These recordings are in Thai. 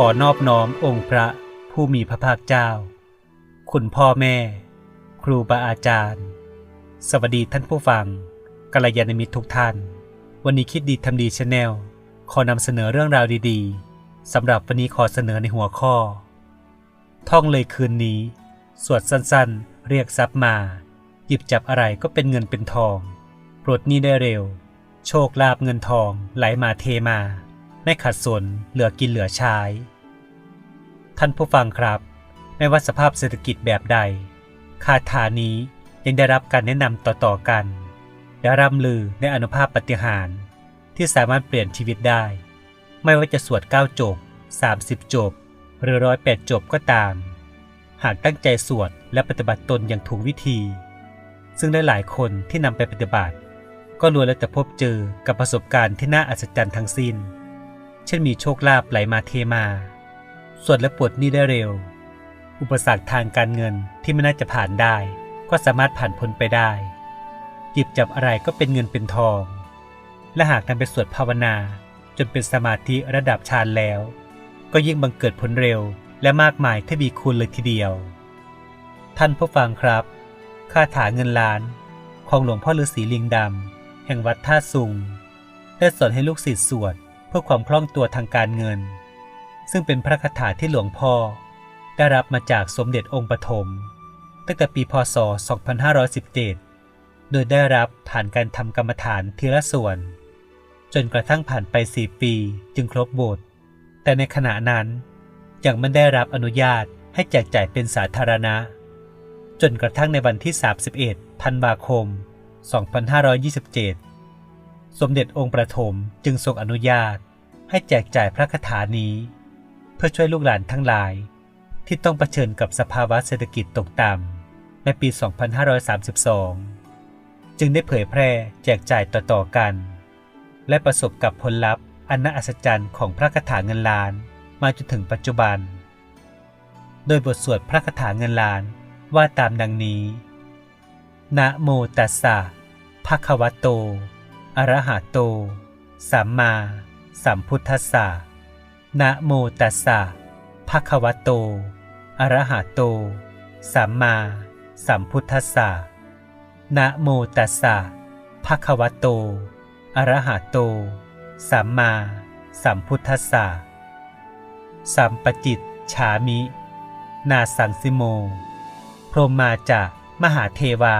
ขอนอบน้อมองค์พระผู้มีพระภาคเจ้า คุณพ่อแม่ ครูบาอาจารย์ สวัสดีท่านผู้ฟังกัลยาณมิตรทุกท่าน วันนี้คิดดีทำดีชาแนลขอนำเสนอเรื่องราวดีๆสำหรับวันนี้ขอเสนอในหัวข้อ ท่องเลยคืนนี้ สวดสั้นๆ เรียกทรัพย์มา หยิบจับอะไรก็เป็นเงินเป็นทองปลดหนี้ได้เร็ว โชคลาภเงินทองไหลมาเทมา ไม่ขัดสนเหลือกินเหลือใช้ ท่านผู้ฟังครับ ไม่ว่าสภาพเศรษฐกิจแบบใด คาถานี้ยังได้รับการแนะนำต่อๆกันและร่ำลือในอนุภาพปฏิหาร ที่สามารถเปลี่ยนชีวิตได้ ไม่ว่าจะสวด 9 จบ 30 จบ หรือร้อยแปดจบก็ตาม หากตั้งใจสวดและปฏิบัติตนอย่างถูกวิธี ซึ่งได้หลายคนที่นำไปปฏิบัติ ก็ล้วนแล้วแต่พบเจอกับประสบการณ์ที่น่าอัศจรรย์ทั้งสิ้น เช่นมีโชคลาภไหลมาเทมา สวดและปลดหนี้ได้เร็ว อุปสรรคทางการเงินที่ไม่น่าจะผ่านได้ ก็สามารถผ่านพ้นไปได้หยิบจับอะไรก็เป็นเงินเป็นทอง และหากนำไปสวดภาวนาจนเป็นสมาธิระดับฌานแล้ว ก็ยิ่งบังเกิดผลเร็วและมากมายทวีคูณเลยทีเดียว ท่านผู้ฟังครับ คาถาเงินล้าน ของหลวงพ่อฤาษีลิงดำแห่งวัดท่าสุง ได้สอนให้ลูกศิษย์สวด เพื่อความคล่องตัวทางการเงิน ซึ่งเป็นพระคาถาที่หลวงพ่อ ได้รับมาจากสมเด็จองค์ปฐมตั้งแต่ปีพศ 2517 โดยได้รับผ่านการทำกรรมฐานทีละส่วน จนกระทั่งผ่านไป 4 ปีจึงครบบท แต่ในขณะนั้นยังไม่ได้รับอนุญาตให้แจกจ่ายเป็นสาธารณะ จนกระทั่งในวันที่ 31 ธันวาคม 2527 สมเด็จองค์ประถมจึงทรงอนุญาตให้แจกจ่ายพระคาถานี้ เพื่อช่วยลูกหลานทั้งหลาย ที่ต้องเผชิญกับสภาวะเศรษฐกิจตกต่ำในปี 2532 จึงได้เผยแพร่แจกจ่ายต่อๆกัน และประสบกับผลลัพธ์อันน่าอัศจรรย์ของพระคาถาเงินล้านมาจนถึงปัจจุบัน โดยบทสวดพระคาถาเงินล้านว่าตามดังนี้ นะโมตัสสะภะคะวะโต อรหะโต สัมมาสัมพุทธัสสะนะโมตัสสะภะคะวะโต อรหะโต สัมมาสัมพุทธัสสะนะโมตัสสะภะคะวะโต อรหะโต สัมมาสัมพุทธัสสะสัมปจิตฉามิ นาสังสิโม พรหมาจะมหาเทวา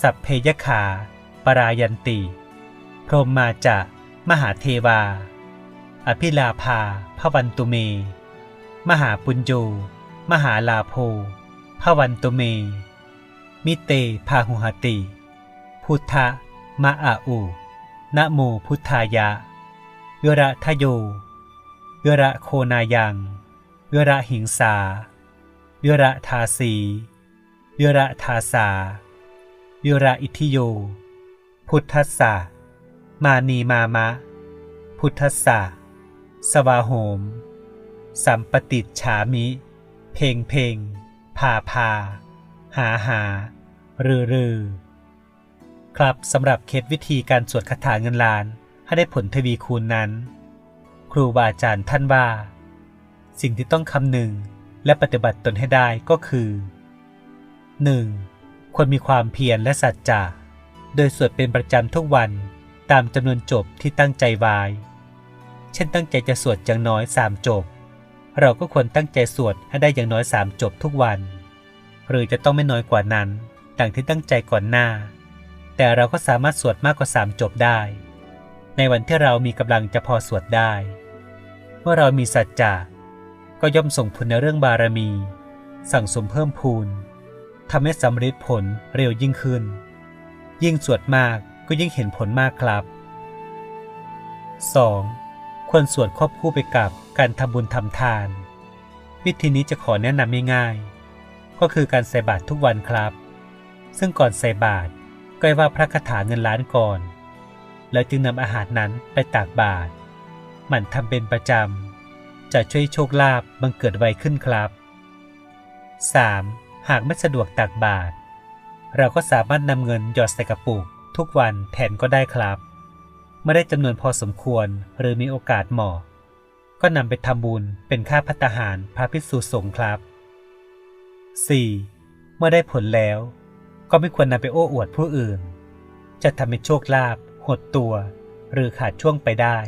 สัพเพยขา ปรายันติ พรหมาจะ มหาเทวา อภิลาภาพวันตุเม มหาปุญโญมหาลาโภพวันตุเม มิเตพาหุหติ พุทธะมะอาอุนะโมพุทธายะเวระทะโยเวระโคนายังเวระหิงสาเวระทาสีเวระทาสาเวระอิทิโย พุทธัสสะมานีมามะ พุทธัสสะสวาโหม สัมปติฉามิ เพงเพงพาพา หาหา รือรือ ครับสำหรับเคล็ดวิธีการสวดคาถาเงินล้านให้ได้ผลทวีคูณนั้น ครูบาอาจารย์ท่านว่า สิ่งที่ต้องคำนึงและปฏิบัติตนให้ได้ก็คือ 1. ควรมีความเพียรและสัจจะ โดยสวดเป็นประจำทุกวันตามจำนวนจบที่ตั้งใจไว้ เช่นตั้งใจจะสวดอย่างน้อยสามจบ เราก็ควรตั้งใจสวดให้ได้อย่างน้อยสามจบทุกวัน หรือจะต้องไม่น้อยกว่านั้นดังที่ตั้งใจก่อนหน้า แต่เราก็สามารถสวดมากกว่าสามจบได้ ในวันที่เรามีกำลังจะพอสวดได้ เมื่อเรามีสัจจะก็ย่อมส่งผลในเรื่องบารมี สั่งสมเพิ่มพูนทำให้สำเร็จผลเร็วยิ่งขึ้น ยิ่งสวดมากก็ยิ่งเห็นผลมากครับ 2. ควรสวดควบคู่ไปกับการทำบุญทำทาน วิธีนี้จะขอแนะนำง่ายๆก็คือการใส่บาตรทุกวันครับ ซึ่งก่อนใส่บาตรก็ให้ว่าพระคาถาเงินล้านก่อน แล้วจึงนำอาหารนั้นไปตากบาตรหมั่นทำเป็นประจำ จะช่วยโชคลาภบังเกิดไวขึ้นครับ 3. หากไม่สะดวกตักบาตร เราก็สามารถนำเงินหยอดใส่กระปุก ทุกวันแทนก็ได้ครับไม่ได้จำนวนพอสมควรหรือมีโอกาสเหมาะ ก็นำไปทำบุญเป็นค่าพัตตาหารพระภิกษุสงฆ์ครับ 4. เมื่อได้ผลแล้ว ก็ไม่ควรนำไปโอ้อวดผู้อื่น จะทำให้โชคลาภหดตัว หรือขาดช่วงไปได้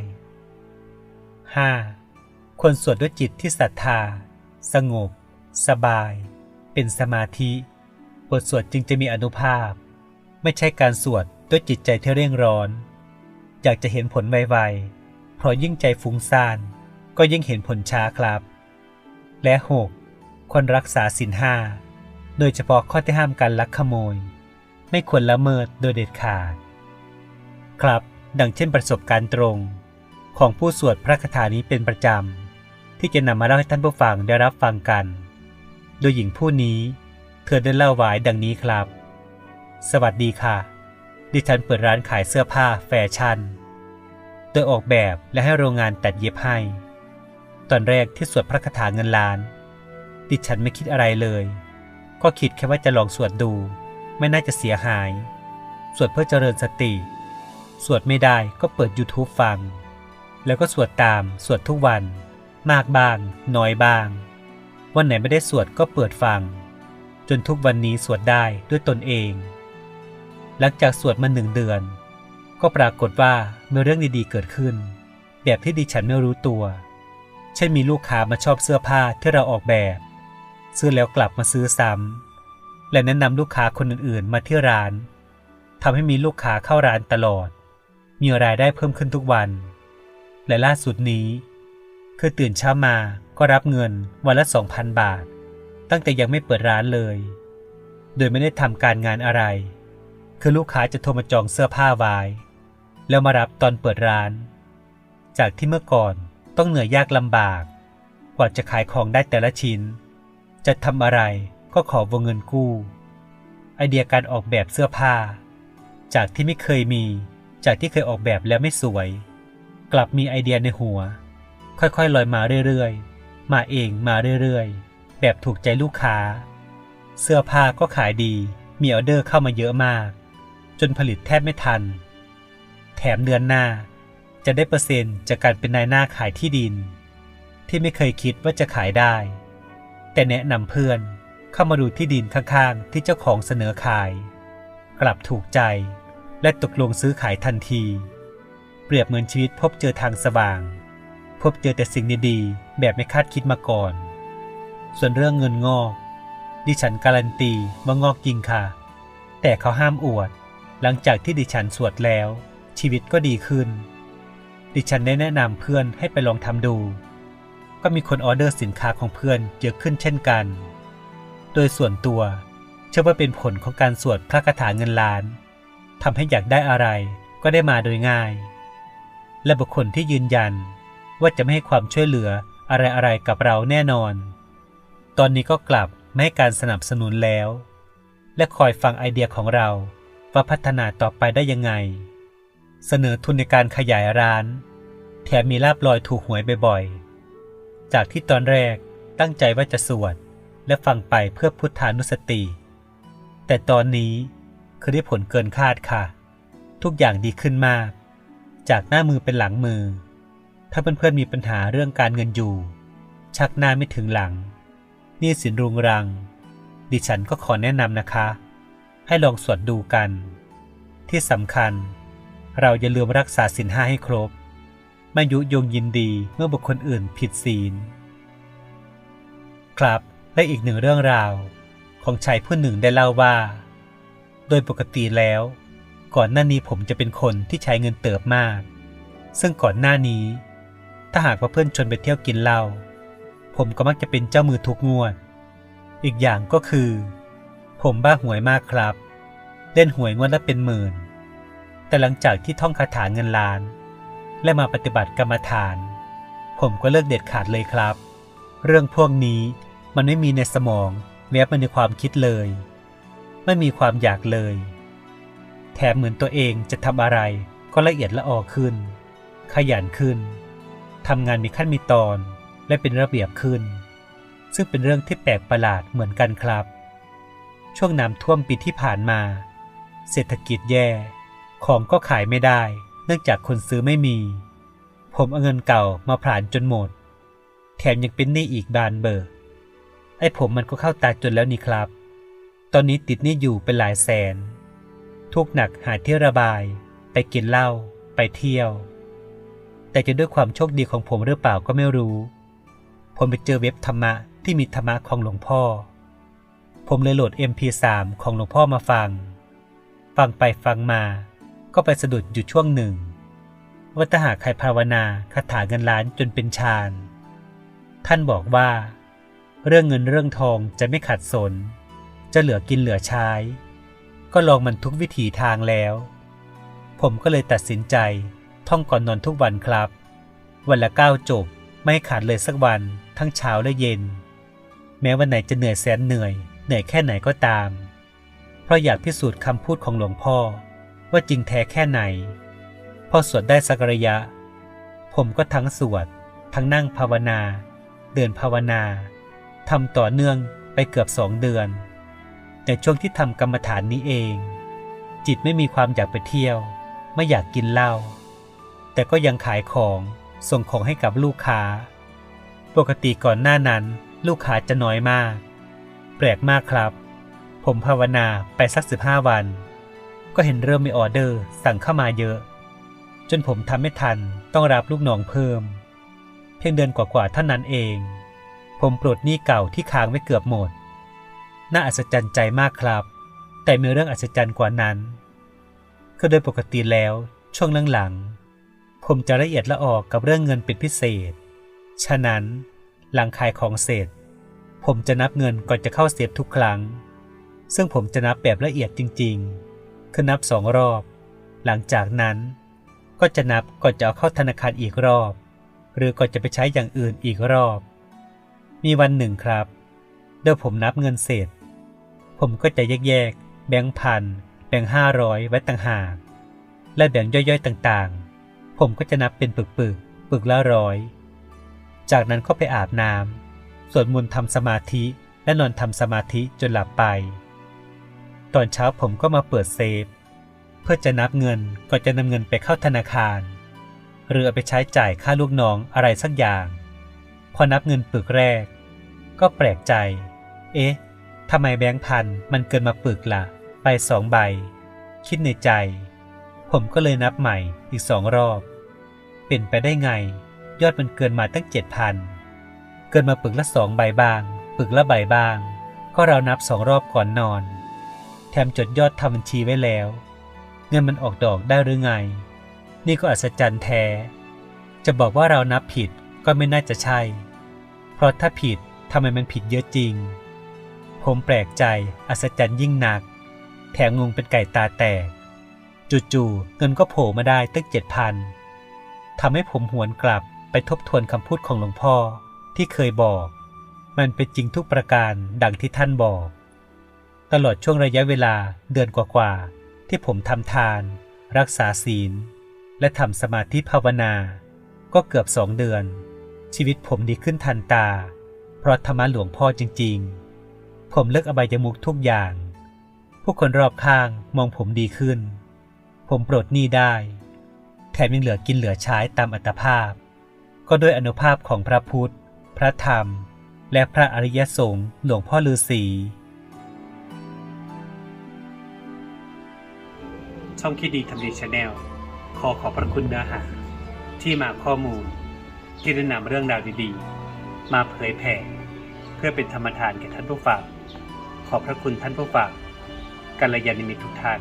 5. ควรสวดด้วยจิตที่ศรัทธา สงบ สบาย เป็นสมาธิ บทสวดจึงจะมีอนุภาพ ไม่ใช่การสวดด้วยจิตใจที่เร่งร้อน อยากจะเห็นผลไวๆ เพราะยิ่งใจฟุ้งซ่านก็ยิ่งเห็นผลช้าครับ และ 6. ควรรักษาศีลห้าโดยเฉพาะข้อที่ห้ามการลักขโมย ไม่ควรละเมิดโดยเด็ดขาด ครับ ดังเช่นประสบการณ์ตรง ของผู้สวดพระคาถานี้เป็นประจำที่จะนำมาเล่าให้ท่านผู้ฟังได้รับฟังกัน โดยหญิงผู้นี้ เธอได้เล่าไว้ดังนี้ครับ สวัสดีค่ะ ดิฉันเปิดร้านขายเสื้อผ้าแฟชั่น โดยออกแบบและให้โรงงานตัดเย็บให้ ตอนแรกที่สวดพระคาถาเงินล้าน ดิฉันไม่คิดอะไรเลย ก็คิดแค่ว่าจะลองสวดดู ไม่น่าจะเสียหาย สวดเพื่อเจริญสติ สวดไม่ได้ก็เปิด YouTube ฟัง แล้วก็สวดตามสวดทุกวัน มากบ้าง น้อยบ้าง วันไหนไม่ได้สวดก็เปิดฟัง จนทุกวันนี้สวดได้ด้วยตนเอง หลังจากสวดมาหนึ่งเดือน ก็ปรากฏว่ามีเรื่องดีๆเกิดขึ้น แบบที่ดิฉันไม่รู้ตัว เช่นมีลูกค้ามาชอบเสื้อผ้าที่เราออกแบบ ซื้อแล้วกลับมาซื้อซ้ำและแนะนำลูกค้าคนอื่นๆ มาที่ร้านทำให้มีลูกค้าเข้าร้านตลอด มีรายได้เพิ่มขึ้นทุกวัน และล่าสุดนี้ คือตื่นเช้ามาก็รับเงินวันละ 2,000 บาท ตั้งแต่ยังไม่เปิดร้านเลย โดยไม่ได้ทำการงานอะไร คือลูกค้าจะโทรมาจองเสื้อผ้าไว้ แล้วมารับตอนเปิดร้าน จากที่เมื่อก่อนต้องเหนื่อยยากลำบาก กว่าจะขายของได้แต่ละชิ้น จะทำอะไรก็ขอวงเงินกู้ ไอเดียการออกแบบเสื้อผ้า จากที่ไม่เคยมี จากที่เคยออกแบบแล้วไม่สวย กลับมีไอเดียในหัว ค่อยๆลอยมาเรื่อยๆ มาเองมาเรื่อยๆ แบบถูกใจลูกค้า เสื้อผ้าก็ขายดี มีออเดอร์เข้ามาเยอะมาก จนผลิตแทบไม่ทัน แถมเดือนหน้าจะได้เปอร์เซ็นต์จากการเป็นนายหน้าขายที่ดิน ที่ไม่เคยคิดว่าจะขายได้ แต่แนะนำเพื่อนเข้ามาดูที่ดินข้างๆ ที่เจ้าของเสนอขาย กลับถูกใจและตกลงซื้อขายทันที เปรียบเหมือนชีวิตพบเจอทางสว่าง พบเจอแต่สิ่งดีๆ แบบไม่คาดคิดมาก่อน ส่วนเรื่องเงินงอก ดิฉันการันตีว่างอกจริงค่ะ แต่เขาห้ามอวด หลังจากที่ดิฉันสวดแล้ว ชีวิตก็ดีขึ้น ดิฉันได้แนะนำเพื่อนให้ไปลองทำดู ก็มีคนออเดอร์สินค้าของเพื่อนเยอะขึ้นเช่นกัน โดยส่วนตัวเชื่อว่าเป็นผลของการสวดพระคาถาเงินล้านทำให้อยากได้อะไรก็ได้มาโดยง่าย และบุคคลที่ยืนยันว่าจะไม่ให้ความช่วยเหลืออะไรๆกับเราแน่นอน ตอนนี้ก็กลับไม่ให้การสนับสนุนแล้ว และคอยฟังไอเดียของเราว่าพัฒนาต่อไปได้ยังไง เสนอทุนในการขยายร้าน แถมมีลาบลอยถูกหวยบ่อยๆ จากที่ตอนแรกตั้งใจว่าจะสวดและฟังไปเพื่อพุทธานุสติ แต่ตอนนี้คือได้ผลเกินคาดค่ะ ทุกอย่างดีขึ้นมาก จากหน้ามือเป็นหลังมือ ถ้าเพื่อนๆมีปัญหาเรื่องการเงินอยู่ ชักหน้าไม่ถึงหลัง หนี่สินรุงรัง ดิฉันก็ขอแนะนำนะคะ ให้ลองสวดดูกัน ที่สำคัญ เราอย่าลืมรักษาศีลห้าให้ครบ ไม่ยุยงยินดีเมื่อบุคคลอื่นผิดศีล ครับและอีกหนึ่งเรื่องราวของชายผู้หนึ่งได้เล่าว่า โดยปกติแล้ว ก่อนหน้านี้ผมจะเป็นคนที่ใช้เงินเติบมาก ซึ่งก่อนหน้านี้ ถ้าหากว่าเพื่อนชวนไปเที่ยวกินเหล้า ผมก็มักจะเป็นเจ้ามือทุกงวด อีกอย่างก็คือ ผมบ้าหวยมากครับ เล่นหวยงวดละเป็นหมื่น แต่หลังจากที่ท่องคาถาเงินล้าน และมาปฏิบัติกรรมฐาน ผมก็เลิกเด็ดขาดเลยครับ เรื่องพวกนี้มันไม่มีในสมองแวบมาในความคิดเลย ไม่มีความอยากเลย แถมเหมือนตัวเองจะทำอะไรก็ละเอียดละออขึ้น ขยันขึ้นทำงานมีขั้นมีตอน และเป็นระเบียบขึ้น ซึ่งเป็นเรื่องที่แปลกประหลาดเหมือนกันครับ ช่วงน้ำท่วมปีที่ผ่านมา เศรษฐกิจแย่ ของก็ขายไม่ได้ เนื่องจากคนซื้อไม่มี ผมเอาเงินเก่ามาผลาญจนหมด แถมยังเป็นหนี้อีกบานเบอร์ไอ้ผมมันก็เข้าตาจนแล้วนี่ครับ ตอนนี้ติดหนี้อยู่เป็นหลายแสน ทุกหนักหาที่ระบาย ไปกินเหล้าไปเที่ยว แต่จะด้วยความโชคดีของผมหรือเปล่าก็ไม่รู้ ผมไปเจอเว็บธรรมะที่มีธรรมะของหลวงพ่อ ผมเลยโหลด MP3 ของหลวงพ่อมาฟัง ฟังไปฟังมา ก็ไปสะดุดอยู่ช่วงหนึ่ง ว่าถ้าหากใครภาวนาคาถาเงินล้านจนเป็นฌาน ท่านบอกว่า เรื่องเงินเรื่องทองจะไม่ขัดสน จะเหลือกินเหลือใช้ ก็ลองมันทุกวิถีทางแล้ว ผมก็เลยตัดสินใจท่องก่อนนอนทุกวันครับ วันละเก้าจบ ไม่ขาดเลยสักวันทั้งเช้าและเย็น แม้วันไหนจะเหนื่อยแสนเหนื่อย เหนื่อยแค่ไหนก็ตาม เพราะอยากพิสูจน์คำพูดของหลวงพ่อ ว่าจริงแท้แค่ไหน พอสวดได้สักระยะ ผมก็ทั้งสวด ทั้งนั่งภาวนา เดินภาวนาทำต่อเนื่องไปเกือบสองเดือนในช่วงที่ทำกรรมฐานนี้เอง จิตไม่มีความอยากไปเที่ยว ไม่อยากกินเหล้าแต่ก็ยังขายของ ส่งของให้กับลูกค้า ปกติก่อนหน้านั้นลูกค้าจะน้อยมาก แปลกมากครับ ผมภาวนาไปสักสิบห้าวัน ก็เห็นเริ่มมีออเดอร์สั่งเข้ามาเยอะ จนผมทำไม่ทันต้องรับลูกน้องเพิ่ม เพียงเดือนกว่าๆเท่านั้นเอง ผมปลดหนี้เก่าที่ค้างไว้เกือบหมด น่าอัศจรรย์ใจมากครับ แต่มีเรื่องอัศจรรย์กว่านั้นคือโดยปกติแล้วช่วงหลังๆ ผมจะละเอียดละออกกับเรื่องเงินเป็นพิเศษ ฉะนั้น หลังขายของเสร็จ ผมจะนับเงินก่อนจะเข้าเสียบทุกครั้ง ซึ่งผมจะนับแบบละเอียดจริงๆ คือนับสองรอบ หลังจากนั้น ก็จะนับก่อนจะเอาเข้าธนาคารอีกรอบ หรือก่อนจะไปใช้อย่างอื่นอีกรอบ มีวันหนึ่งครับเดี๋ยวผมนับเงินเสร็จ ผมก็จะแยกๆแบงค์พันแบงค์ห้าร้อยไว้ต่างหากและแบงค์ย่อยๆต่างๆ ผมก็จะนับเป็นปึกๆปึกละร้อย จากนั้นก็ไปอาบน้ำสวดมนต์ทำสมาธิและนอนทำสมาธิจนหลับไป ตอนเช้าผมก็มาเปิดเซฟ เพื่อจะนับเงินก่อนจะนำเงินไปเข้าธนาคาร หรือเอาไปใช้จ่ายค่าลูกน้องอะไรสักอย่าง พอนับเงินปึกแรก ก็แปลกใจ เอ๊ะทำไมแบงค์พันมันเกินมาปึกละ่ะ ไปสองใบ คิดในใจ ผมก็เลยนับใหม่อีกสองรอบ เป็นไปได้ไง ยอดมันเกินมาตั้งเจ็ดพันเกินมาปึกละสองใบบาง ปึกละใบบาง ก็เรานับสองรอบก่อนนอน แถมจดยอดทำบัญชีไว้แล้ว เงินมันออกดอกได้หรือไง นี่ก็อัศจรรย์แท้ จะบอกว่าเรานับผิดก็ไม่น่าจะใช่ เพราะถ้าผิดทำไมมันผิดเยอะจริง ผมแปลกใจอัศจรรย์ยิ่งหนัก แถมงงเป็นไก่ตาแตก จู่ๆเงินก็โผล่มาได้ตั้งเจ็ดพันทำให้ผมหวนกลับไปทบทวนคำพูดของหลวงพ่อที่เคยบอก มันเป็นจริงทุกประการดังที่ท่านบอก ตลอดช่วงระยะเวลาเดือนกว่าๆที่ผมทำทาน รักษาศีล และทำสมาธิภาวนา ก็เกือบสองเดือน ชีวิตผมดีขึ้นทันตา เพราะธรรมะหลวงพ่อจริง ๆ ผมเลิกอบายมุขทุกอย่าง ผู้คนรอบข้างมองผมดีขึ้น ผมปลดหนี้ได้ แถมยังเหลือกินเหลือใช้ตามอัตภาพ ก็ด้วยอนุภาพของพระพุทธ พระธรรม และพระอริยสงฆ์หลวงพ่อฤาษีช่องคิดดีทำดีชาแนลขอขอบพระคุณเนื้อหา ที่มาข้อมูล ที่ได้นำเรื่องราวดีๆ มาเผยแผ่เพื่อเป็นธรรมทานแก่ท่านผู้ฟังขอบพระคุณท่านผู้ฟังกัลยาณมิตรทุกท่าน